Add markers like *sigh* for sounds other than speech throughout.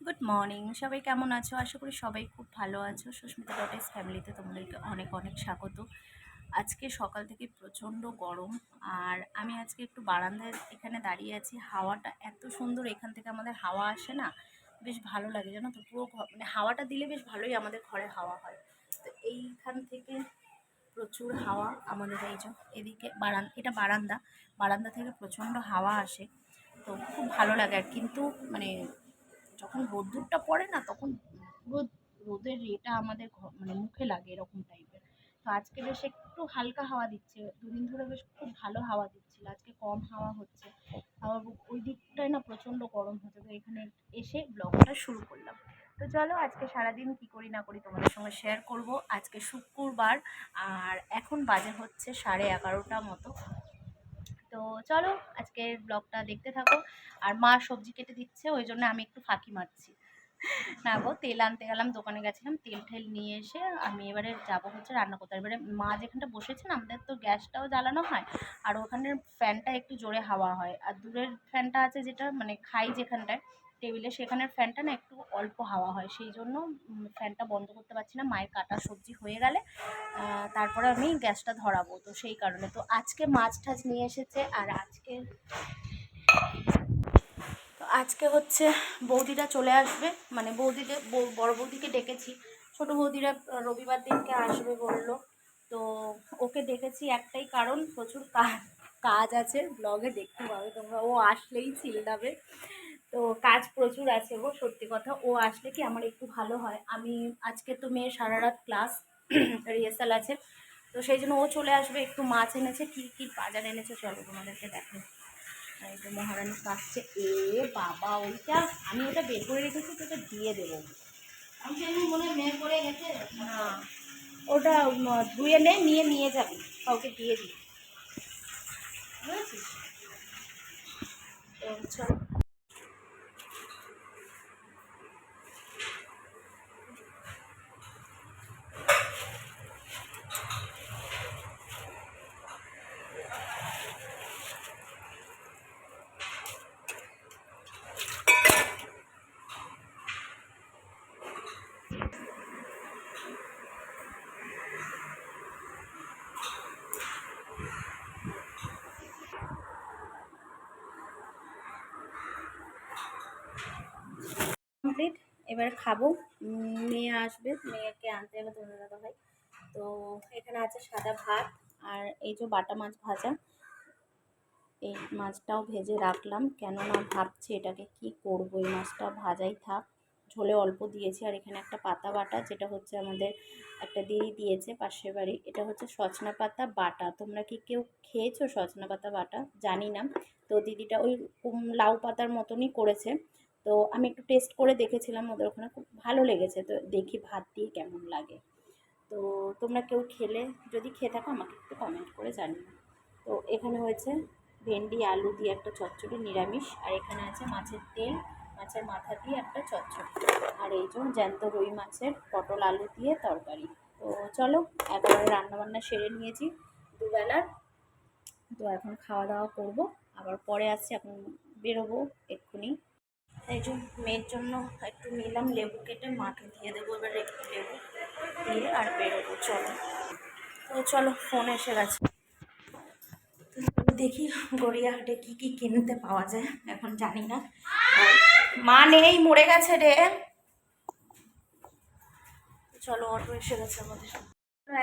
Good morning সবাই কেমন আছো? আশা করি সবাই খুব ভালো আছো। সুস্মিতা ডটেস ফ্যামিলিতে তোমাদেরকে অনেক অনেক স্বাগত। আজকে সকাল থেকে প্রচণ্ড গরম আর আমি আজকে একটু বারান্দায় এখানে দাঁড়িয়ে আছি। হাওয়াটা এত সুন্দর, এখান থেকে আমাদের হাওয়া আসে না? বেশ ভালো লাগে, জানো তো? পুরো মানে হাওয়াটা দিলে বেশ ভালোই আমাদের ঘরে হাওয়া হয়। তো এইখান থেকে প্রচুর হাওয়া আমাদের এই যে এদিকে বারান, এটা বারান্দা। বারান্দা থেকে প্রচণ্ড হাওয়া আসে। তো খুব ভালো লাগে আর কিন্তু মানে যখন রোদ্দুরটা পড়ে না, তখন রোদ রোদের ইয়েটা আমাদের মানে মুখে লাগে এরকম টাইপের তো আজকে বেশ একটু হালকা হাওয়া দিচ্ছে, দুদিন ধরে বেশ খুব ভালো হাওয়া দিচ্ছিল, আজকে কম হাওয়া হচ্ছে। আবার ওই দিকটায় না প্রচণ্ড গরম হচ্ছে, তো এখানে এসে ব্লগটা শুরু করলাম। তো চলো আজকে সারাদিন কি করি না করি তোমাদের সঙ্গে শেয়ার করব। আজকে শুক্রবার, আর এখন বাজে হচ্ছে সাড়ে এগারোটা মতো। তো চলো আজকের ব্লগটা দেখতে থাকো। আর মা সবজি কেটে দিচ্ছে, ওই জন্য আমি একটু ফাঁকি মারছি। না গো, তেল আনতে গেলাম, দোকানে গেছিলাম, তেল ঠেল নিয়ে এসে আমি এবারে যাব হচ্ছে রান্না করতে। এবারে মা যেখানটা বসেছেন, আমাদের তো গ্যাসটাও জ্বালানো হয়, আর ওখানের ফ্যানটা একটু জোরে হাওয়া হয়। আর দূরের ফ্যানটা আছে যেটা মানে খাই যেখানটায় টেবিলে সেখানের ফ্যানটা না একটু অল্প হাওয়া হয়। সেই জন্য ফ্যানটা বন্ধ করতে পারছি না। মায়ের কাটা সবজি হয়ে গেলে তারপরে আমি গ্যাসটা ধরাবো তো সেই কারণে। তো আজকে মাছ টাছ নিয়ে এসেছে আর আজকে তো আজকে হচ্ছে বৌদিরা চলে আসবে। মানে বৌদিকে বড় বৌদিকে ডেকেছি। ছোট বৌদিরা রবিবার দিনকে আসবে বলল। তো ওকে ডেকেছি একটাই কারণ, প্রচুর কাজ কাজ আছে। ব্লগে দেখতে পাবে তোমরা। ও আসলেই চিল্লাবে। তো কাজ প্রচুর আছে গো, সত্যি কথা। ও আসলে কি আমার একটু ভালো হয়। আমি আজকে তো মেয়ের সারা রাত ক্লাস *clears throat* রিহার্সাল আছে। তো সেই জন্য ও চলে আসবে, একটু মাছ এনেছে, কী কী বাজার এনেছে চলো তোমাদেরকে দেখো এই যে মহারানী কাটছে এ বাবা, ওইটা আমি ওটা বের করে রেখেছি তোকে দিয়ে দেবো। আমি মনে গেছে? না। ওটা ধুয়ে নে, নিয়ে নিয়ে যাবি। কাউকে দিয়ে দিই বুঝেছিস? তো চল। এবার খাব। মেয়ে আসবে, মেয়েকে আনতে হবে ধনে দাদা ভাই তো এখানে আছে সাদা ভাত আর এই যে বাটা মাছ ভাজা। এই মাছটাও ভেজে রাখলাম। কেননা ভাবছি এটাকে কি করব? এই মাছটা ভাজাই থাক। ঝোলে অল্প দিয়েছি আর এখানে একটা পাতা বাটা, যেটা হচ্ছে আমাদের একটা দিদি দিয়েছে পাশের বাড়ি। এটা হচ্ছে সজনা পাতা বাটা। তোমরা কি কেউ খেয়েছো সজনা পাতা বাটা? জানি না। তো দিদিটা ওই লাউ পাতার মতনই করেছে। তো আমি একটু টেস্ট করে দেখেছিলাম, ওদের ওখানে খুব ভালো লেগেছে। তো দেখি ভাত দিয়ে কেমন লাগে। তো তোমরা কেউ খেলে, যদি খেয়ে থাকো, আমাকে একটু কমেন্ট করে জানিও। তো এখানে হয়েছে ভেন্ডি, আলু দিয়ে একটা চচ্চড়ি নিরামিষ, আর এখানে আছে মাছের তেল, মাছের মাথা দিয়ে একটা চচ্চড়ি। আর এই জন্য জ্যান্ত রুই মাছের পটল আলু দিয়ে তরকারি। তো চলো, একেবারে রান্নাবান্না সেরে নিয়েছি দুবেলার তো এখন খাওয়া দাওয়া করব, আবার পরে আসছি, এখন বেরোবো এক্ষুনি। এই মেয়ের জন্য একটু নিলাম লেবু কেটে মাকে দিয়ে দেবো, এবার একটু লেবু দিয়ে আর বেরোবো, চলো। তো চলো ফোন এসে গেছে। দেখি গড়িয়াহাটে কী কী কিনতে পাওয়া যায়, এখন জানি না। মা নেই, মরে গেছে রে। চলো অটো এসে গেছে আমাদের।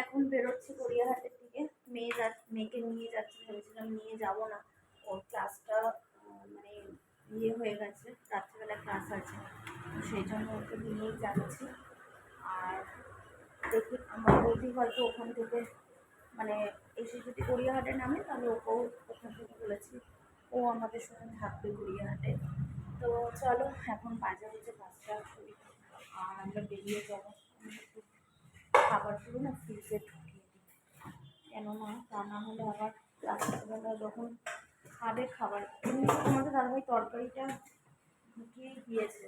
এখন বেরোচ্ছি গড়িয়াহাটের দিকে। মেয়ে যা, মেয়েকে নিয়ে যাচ্ছি, ভেবেছিলাম নিয়ে যাব না। ওর ক্লাসটা ইয়ে হয়ে গেছে, রাত্রিবেলা ক্লাস আছে। সেই জন্য ওকে নিয়েই যাচ্ছি। আর দেখি, আমার বৌদি হয়তো ওখান থেকে মানে এসে যদি গড়িয়াহাটে নামে, তাহলে ওকেও ওখান থেকে বলেছি, ও আমাদের সঙ্গে থাকবে গড়িয়াহাটে। তো চলো, এখন বাজে হচ্ছে পাঁচটা কুড়ি। আর আমরা বেরিয়ে যাব। খাবারগুলো না ফ্রিজে ঢুকিয়ে দিই। কেননা তা না হলে আবার রাত্রিবেলা যখন খাবে খাবার। আমাদের দাদাভাই তরকারিটা ঢুকিয়ে দিয়েছে।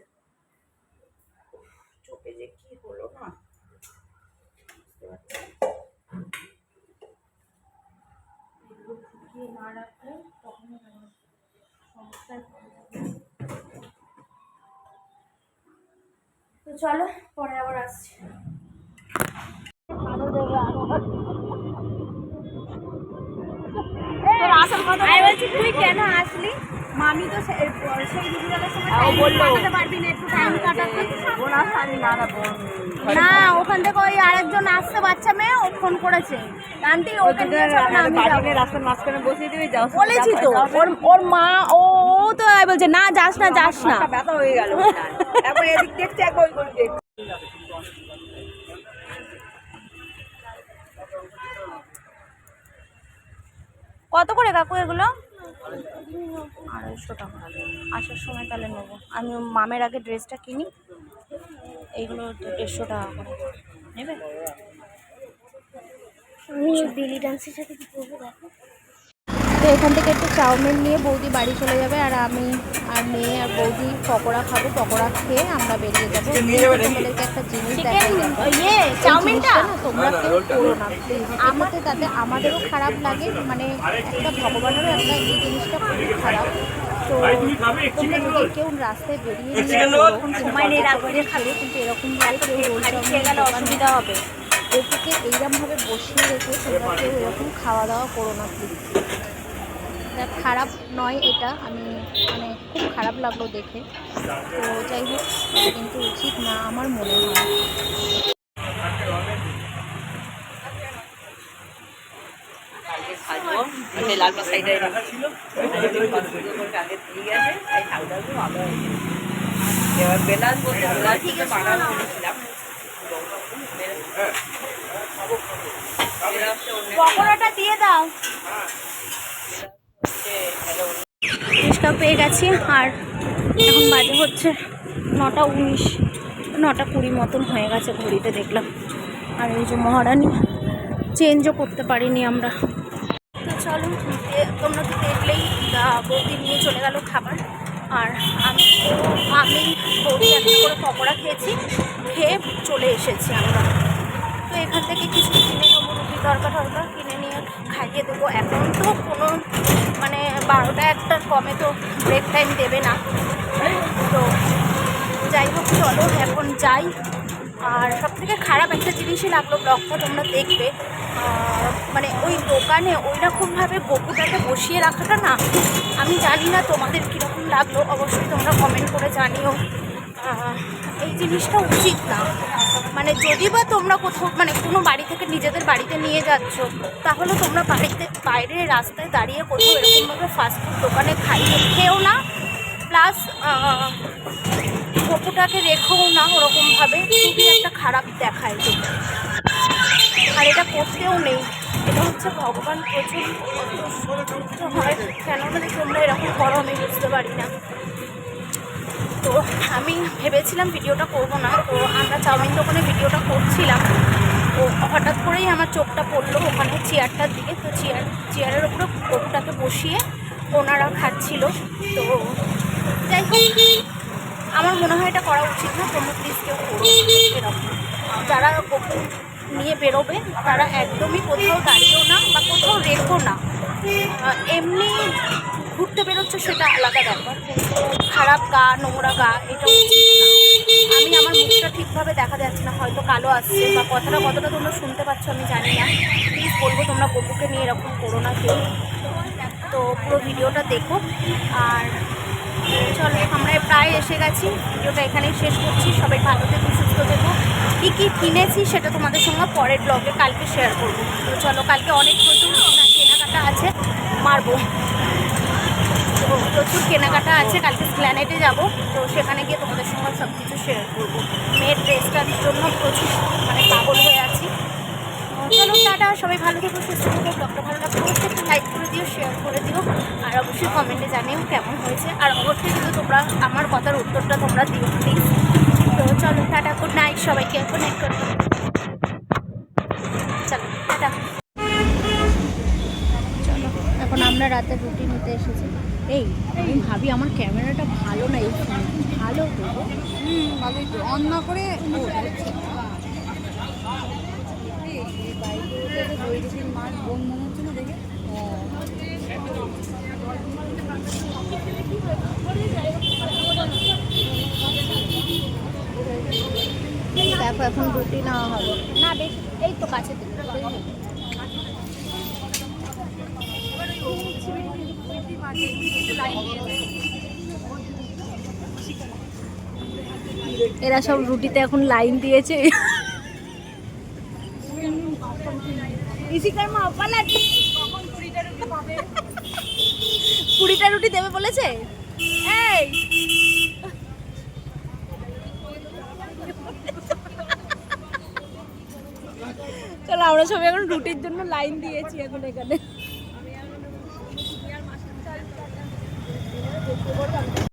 চোখে যে কি হলো না? চলো, পরে আবার আসছি। বলছি তুই কেন আসলি? মামি তো সেই সময় কাটাতে পারবি না একটু টাইম কাটাতে না ওখান থেকে ওই আরেকজন আসছে বাচ্চা মেয়ে ও ফোন করেছে। আন্টি ওকে নিয়ে চলো না, আমি যাব। রাস্তার মাঝখানে বসিয়ে দিবি যাও বলেছি তো ওর ওর মা ও তো বলছে না যাস না যাস না। ব্যথা হয়ে গেল। এদিক দেখছে একবার কত করে কাকু এগুলো? আড়াইশো টাকা। আসার সময় তাহলে নেব। আমি মামের আগে ড্রেসটা কিনি। এইগুলো তো দেড়শো টাকা করে। নেবে? বেলি ডান্সের সাথে কি করব দেখো। তো এখান থেকে একটু চাউমিন নিয়ে বৌদি বাড়ি চলে যাবে আর আমি আর মেয়ে আর বৌদি পকোড়া খাব পকোড়া খেয়ে আমরা বেরিয়ে যাব। তোমাদেরকে একটা জিনিস ইয়ে চাউমিনটা? তোমরা কেউ করো না। প্লিজ আমাদের তাতে আমাদেরও খারাপ লাগে মানে একটা ভগবানেরও একটা এই জিনিসটা খুবই খারাপ। তো তোমরা যদি কেউ রাস্তায় বেরিয়ে নিয়ে সময় নেই রাত্রে খাবে কিন্তু এরকম ভাবে কেউ রোল খেয়ে গেলে অসুবিধা হবে। এটিকে এইরকমভাবে বসিয়ে রেখে তোমরা কেউ এরকম খাওয়া দাওয়া করো না প্লিজ খারাপ নয় এটা। আমি মানে খুব খারাপ লাগল দেখে। তো যাই হোক কিন্তু উচিত না আমার মনে হয়। লাল আগে দিয়ে গেছে তাই সাউদাগুলো ভালো এবার বেলাস বলতে বেলাস থেকে বানানো করেছিলাম। পকোড়াটা দিয়ে দাও। ফুচকা পেয়ে গেছি, আর এখন বাজে হচ্ছে নটা উনিশ, নটা কুড়ি মতন হয়ে গেছে ঘড়িতে দেখলাম। আর এই যে মহারানী চেঞ্জও করতে পারিনি আমরা। তো চলো তোমরা তো দেখলেই বৌদি নিয়ে চলে গেল খাবার। আর আমি আমি, বৌদি একটা করে পকোড়া খেয়েছি, খেয়ে চলে এসেছি আমরা। তো এখান থেকে কিছু কিনে নেব রুটি তরকা টরকা কিনে নিয়ে খাইয়ে দেবো। এখন তো কোনো মানে বারোটা একটার কমে তো ব্রেক টাইম দেবে না। তো যাই হোক, চলো এখন যাই। আর সবথেকে খারাপ একটা জিনিসই লাগল ব্লগটা, তোমরা দেখবে। মানে ওই দোকানে ওইরকমভাবে রকমভাবে গপুটাকে বসিয়ে রাখাটা না, আমি জানি না তোমাদের কীরকম লাগল। অবশ্যই তোমরা কমেন্ট করে জানিও। এই জিনিসটা উচিত না। মানে যদি বা তোমরা কোথাও মানে কোনো বাড়ি থেকে নিজেদের বাড়িতে নিয়ে যাচ্ছ, তাহলে তোমরা বাড়িতে বাইরে রাস্তায় দাঁড়িয়ে কোথাও এরকমভাবে ফাস্টফুড দোকানে খাইয়ে খেও না। প্লাস গপুটাকে রেখেও না ওরকমভাবে। খুবই একটা খারাপ দেখায় যেটা আর এটা করতেও নেই। এটা হচ্ছে ভগবান প্রচুর হয়। কেন মানে তোমরা এরকম করো আমি বুঝতে পারি না। তো আমি ভেবেছিলাম ভিডিওটা করব না, তো আমরা চাউমিন দোকানে ভিডিওটা করছিলাম। তো হঠাৎ করেই আমার চোখটা পড়ল ওখানে চেয়ারটার দিকে, তো চেয়ার, চেয়ারের উপরে গপুটাকে বসিয়ে ওনারা খাচ্ছিল। তো যাই হোক, আমার মনে হয় এটা করা উচিত না, তোমরা প্লিজ কেউ যারা গপু নিয়ে বেরোবে, তারা একদমই কোথাও দাঁড়িয়েও না বা কোথাও রেখো না। এমনি ঘুরতে বেরোচ্ছে সেটা আলাদা ব্যাপার। খারাপ গা, নোংরা গা, এটা আমি আমার মুখটা ঠিকভাবে দেখা যাচ্ছে না, হয়তো কালো আসছে বা কথাটা কতটা তোমরা শুনতে পাচ্ছ আমি জানি না। প্লিজ বলব তোমরা গপুকে নিয়ে এরকম করো না কেউ। তো পুরো ভিডিওটা দেখো। আর চলো, আমরা প্রায় এসে গেছি। ভিডিওটা এখানেই শেষ করছি। সবাই ভালো থেকো, সুস্থ থেকো। কী কী কিনেছি সেটা তোমাদের সঙ্গে পরের ব্লগে কালকে শেয়ার করব। তো চলো, কালকে অনেক প্রচুর কেনা- কেনাকাটা আছে, মারবো। তো প্রচুর কেনাকাটা আছে, কালকে প্ল্যানেটে যাব। তো সেখানে গিয়ে তোমাদের সঙ্গে সব কিছু শেয়ার করব। মেয়ের ড্রেসটার জন্য প্রচুর মানে পাগল হয়ে আছি। চলো, টাটা, সবাই ভালো থেকো, সুস্থ থেকো ব্লগটা ভালো লাগলে অবশ্যই একটু লাইক করে দিও শেয়ার করে দিও। আর অবশ্যই কমেন্টে জানিও কেমন হয়েছে। আর অবশ্যই কিন্তু তোমরা আমার কথার উত্তরটা তোমরা দিও প্লিজ তো চলো, টাটা গুড নাইট সবাইকে গুড নাইট করে দিও। চলো, টাটা। চলো, এখন আমরা রাতে রুটি এই আমি ভাবি আমার ক্যামেরাটা ভালো না এই ভালো অন না করে মাছ বোন মনে হচ্ছে না দেখে? এখন রুটি নেওয়া হবে। না বেশি এই তো কাছে এরা সব রুটিতে এখন লাইন দিয়েছে। কুড়িটা রুটি দেবে বলেছে? এই। চলো আমরা সবাই এখন রুটির জন্য লাইন দিয়েছি এখন এখানে।